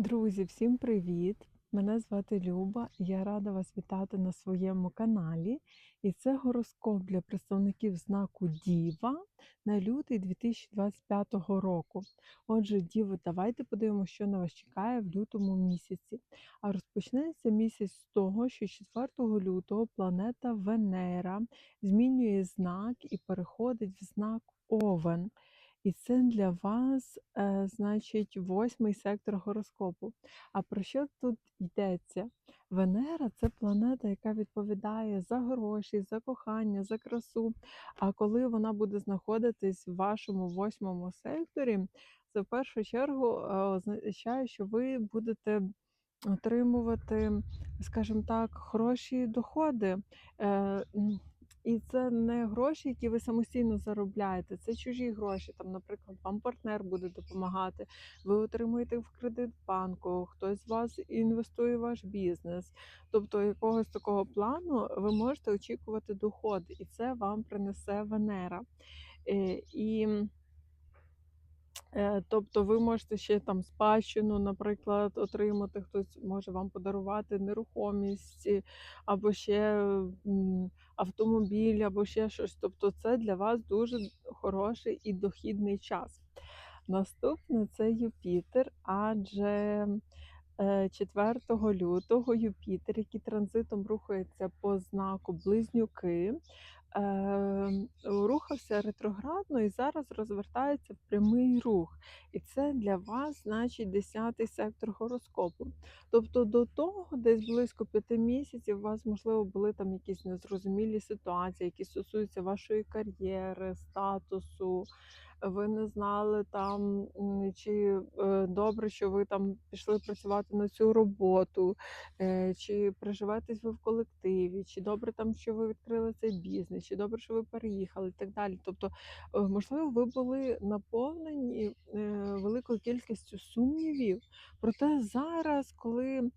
Друзі, всім привіт! Мене звати Люба, я рада вас вітати на своєму каналі. І це гороскоп для представників знаку Діва на лютий 2025 року. Отже, Діви, давайте подивимося, що на вас чекає в лютому місяці. А розпочнеться місяць з того, що 4 лютого планета Венера змінює знак і переходить в знак Овен. І це для вас, е, значить, восьмий сектор гороскопу. А про що тут йдеться? Венера це планета, яка відповідає за гроші, за кохання, за красу. А коли вона буде знаходитись в вашому восьмому секторі, це в першу чергу е, означає, що ви будете отримувати, скажімо так, хороші доходи. І це не гроші, які ви самостійно заробляєте, це чужі гроші. Там, наприклад, вам партнер буде допомагати, ви отримуєте в кредит банку, хтось з вас інвестує в ваш бізнес. Тобто, якогось такого плану ви можете очікувати доходи, і це вам принесе Венера. Е, І тобто ви можете ще там спадщину, наприклад, отримати, хтось може вам подарувати нерухомість, е, або ще автомобіль, або ще щось. Тобто це для вас дуже хороший і дохідний час. Наступне це Юпітер, адже е, 4 лютого Юпітер, який транзитом рухається по знаку Близнюки, Ем, рухався ретроградно і зараз розвертається прямий рух. І це для вас, значить, 10-й сектор гороскопу. Тобто до того, десь близько п'яти місяців, у вас, можливо, були там якісь незрозумілі ситуації, які стосуються вашої кар'єри, статусу. Ви не знали там, чи е, добре, що ви там пішли працювати на цю роботу, Е, чи приживетесь ви в колективі, чи добре там, що ви відкрили цей бізнес, чи добре, що ви переїхали, і так далі. Тобто, е, можливо, ви були наповнені великою кількістю сумнівів. Проте зараз, коли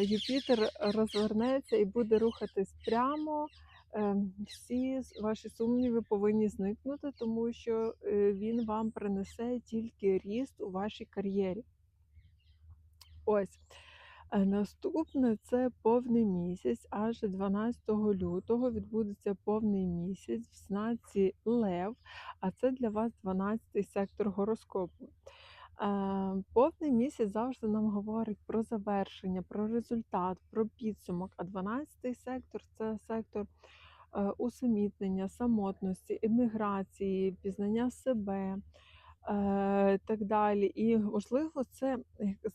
Юпітер розвернеться і буде рухатись прямо. Е, Всі ваші сумніви повинні зникнути, тому що е, він вам принесе тільки ріст у вашій кар'єрі. Ось. Е, Наступне це повний місяць. Аж 12 лютого відбудеться повний місяць в знаці Лев, а це для вас 12 сектор гороскопу. Повний місяць завжди нам говорить про завершення, про результат, про підсумок. А 12 сектор це сектор е, усамітнення, самотності, еміграції, пізнання себе так далі. І можливо, це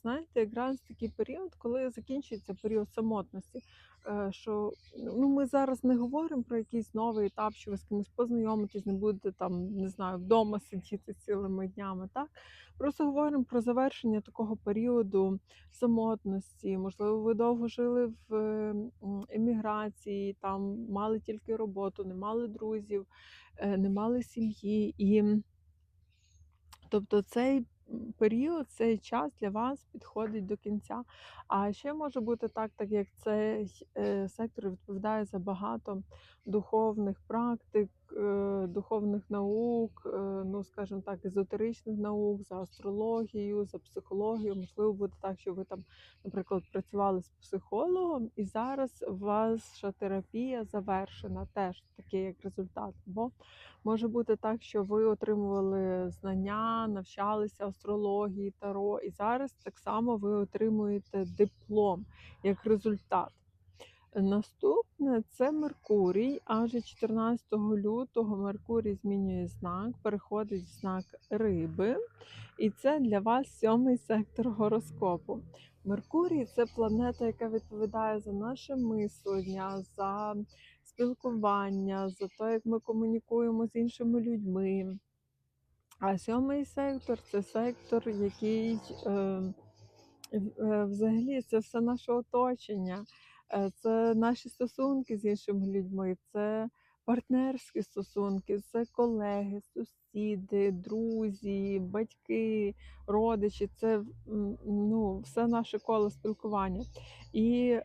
знаєте, якраз такий період, коли закінчується період самотності. Е, що ну ми зараз не говоримо про якийсь новий етап, що ви з кимось познайомитесь, не будете там, не знаю, вдома сидіти цілими днями. Так просто говоримо про завершення такого періоду самотності. Можливо, ви довго жили в еміграції, там мали тільки роботу, не мали друзів, е, не мали сім'ї і. Тобто цей період, цей час для вас підходить до кінця. А ще може бути так, так як цей е, сектор відповідає за багато духовних практик, е, духовних наук, е, ну скажімо так, езотеричних наук, за астрологію, за психологію. Можливо, буде так, що ви там, наприклад, працювали з психологом, і зараз ваша терапія завершена, теж такий як результат. Бо Може бути так, що ви отримували знання, навчалися астрології, таро, і зараз так само ви отримуєте диплом як результат. Наступне це Меркурій. Аж 14 лютого Меркурій змінює знак, переходить в знак риби, і це для вас сьомий сектор гороскопу. Меркурій це планета, яка відповідає за наше мислення, за спілкування, за те, як ми комунікуємо з іншими людьми. А сьомий сектор це сектор, який е, е, взагалі це все наше оточення, е, це наші стосунки з іншими людьми, це партнерські стосунки, це колеги, сусіди, друзі, батьки, родичі, це ну, все наше коло спілкування. І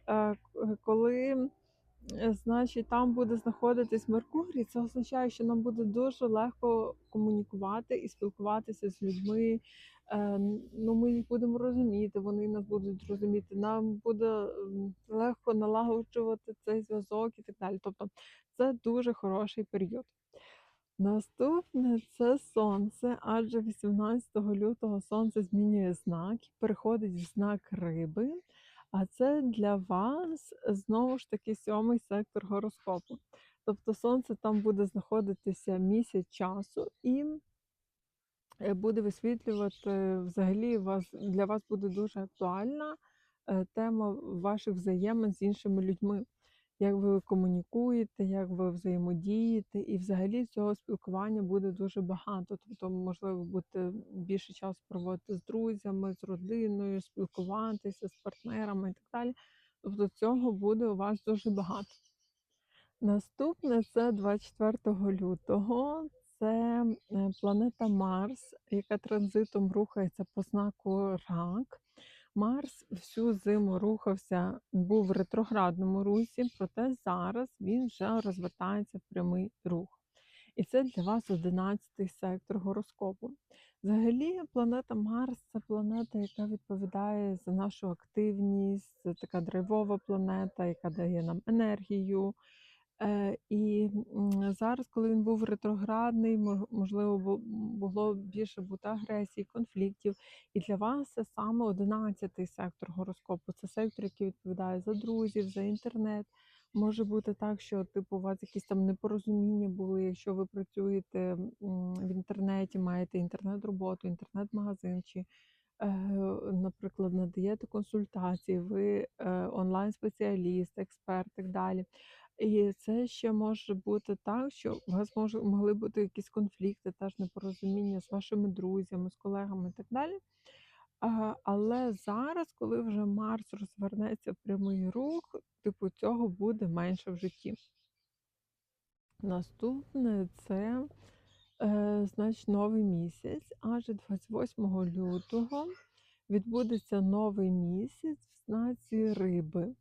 коли Значить, там буде знаходитись Меркурій. Це означає, що нам буде дуже легко комунікувати і спілкуватися з людьми Е, ну, ми їх будемо розуміти, вони нас будуть розуміти. Нам буде легко налагоджувати цей зв'язок і так далі. Тобто це дуже хороший період. Наступне це сонце, адже 18 лютого сонце змінює знак переходить в знак риби. А це для вас знову ж таки сьомий сектор гороскопу. Тобто сонце там буде знаходитися місяць часу і е, буде висвітлювати взагалі вас для вас буде дуже актуальна е, тема ваших взаємин з іншими людьми як ви комунікуєте, як ви взаємодієте, і взагалі цього спілкування буде дуже багато. Тобто, можливо, будете більше часу проводити з друзями, з родиною, спілкуватися з партнерами і так далі. Тобто цього буде у вас дуже багато. Наступне це 24 лютого. Це е, планета Марс, яка транзитом рухається по знаку Рак. Марс всю зиму рухався, був в ретроградному русі, проте зараз він вже розвертається в прямий рух. І це для вас 11-й сектор гороскопу. Взагалі, планета Марс це планета, яка відповідає за нашу активність, це така драйвова планета, яка дає нам енергію. Е, І зараз, коли він був ретроградний, можливо, було більше бути агресії, конфліктів. І для вас це саме 11-й сектор гороскопу. Це сектор, який відповідає за друзів, за інтернет. Може бути так, що типу у вас якісь там непорозуміння були, якщо ви працюєте в інтернеті, маєте інтернет-роботу, інтернет-магазин, чи, е, наприклад, надаєте консультації, ви е, онлайн-спеціаліст, експерт так далі. І це ще може бути так, що у вас може могли бути якісь конфлікти, теж непорозуміння з вашими друзями, з колегами і так далі. Але зараз, коли вже Марс розвернеться в прямий рух, типу цього буде менше в житті. Наступне це е, значить новий місяць, аж 28 лютого відбудеться новий місяць в знаці риби.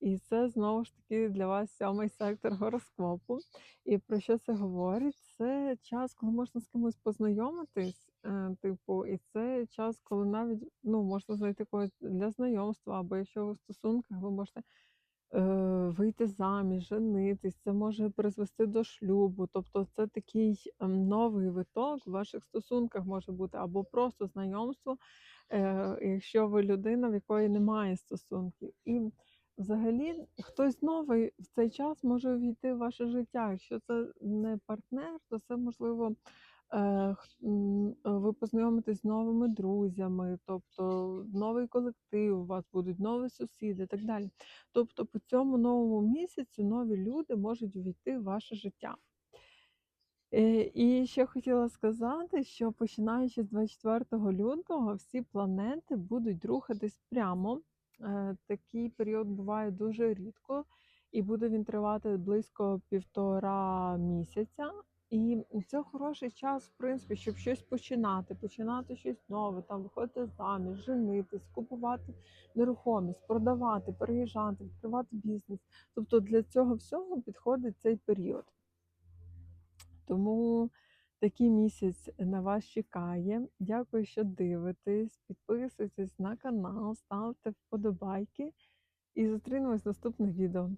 І це знову ж таки для вас сьомий сектор гороскопу. І про що це говорить? Це час, коли можна з кимось познайомитись, е, типу, і це час, коли навіть ну, можна знайти когось для знайомства, або якщо ви в стосунках, ви можете е, вийти заміж, женитись, це може призвести до шлюбу. Тобто це такий ем, новий виток в ваших стосунках може бути, або просто знайомство, е, якщо ви людина, в якої немає стосунків. І Взагалі, хтось новий в цей час може увійти в ваше життя. Якщо це не партнер, то це можливо е, ви познайомитесь з новими друзями, тобто новий колектив, у вас будуть нові сусіди і так далі. Тобто, по цьому новому місяцю нові люди можуть увійти в ваше життя. Е, і ще хотіла сказати, що починаючи з 24 лютого всі планети будуть рухатись прямо. Е, такий період буває дуже рідко, і буде він тривати близько півтора місяця. І це хороший час, в принципі, щоб щось починати, починати щось нове, там виходити заміж, женитись, купувати нерухомість, продавати, переїжджати, відкривати бізнес. Тобто для цього всього підходить цей період. Тому Такий місяць на вас чекає. Дякую, що дивитесь. Підписуйтесь на канал, ставте вподобайки і зустрінемось в наступних відео.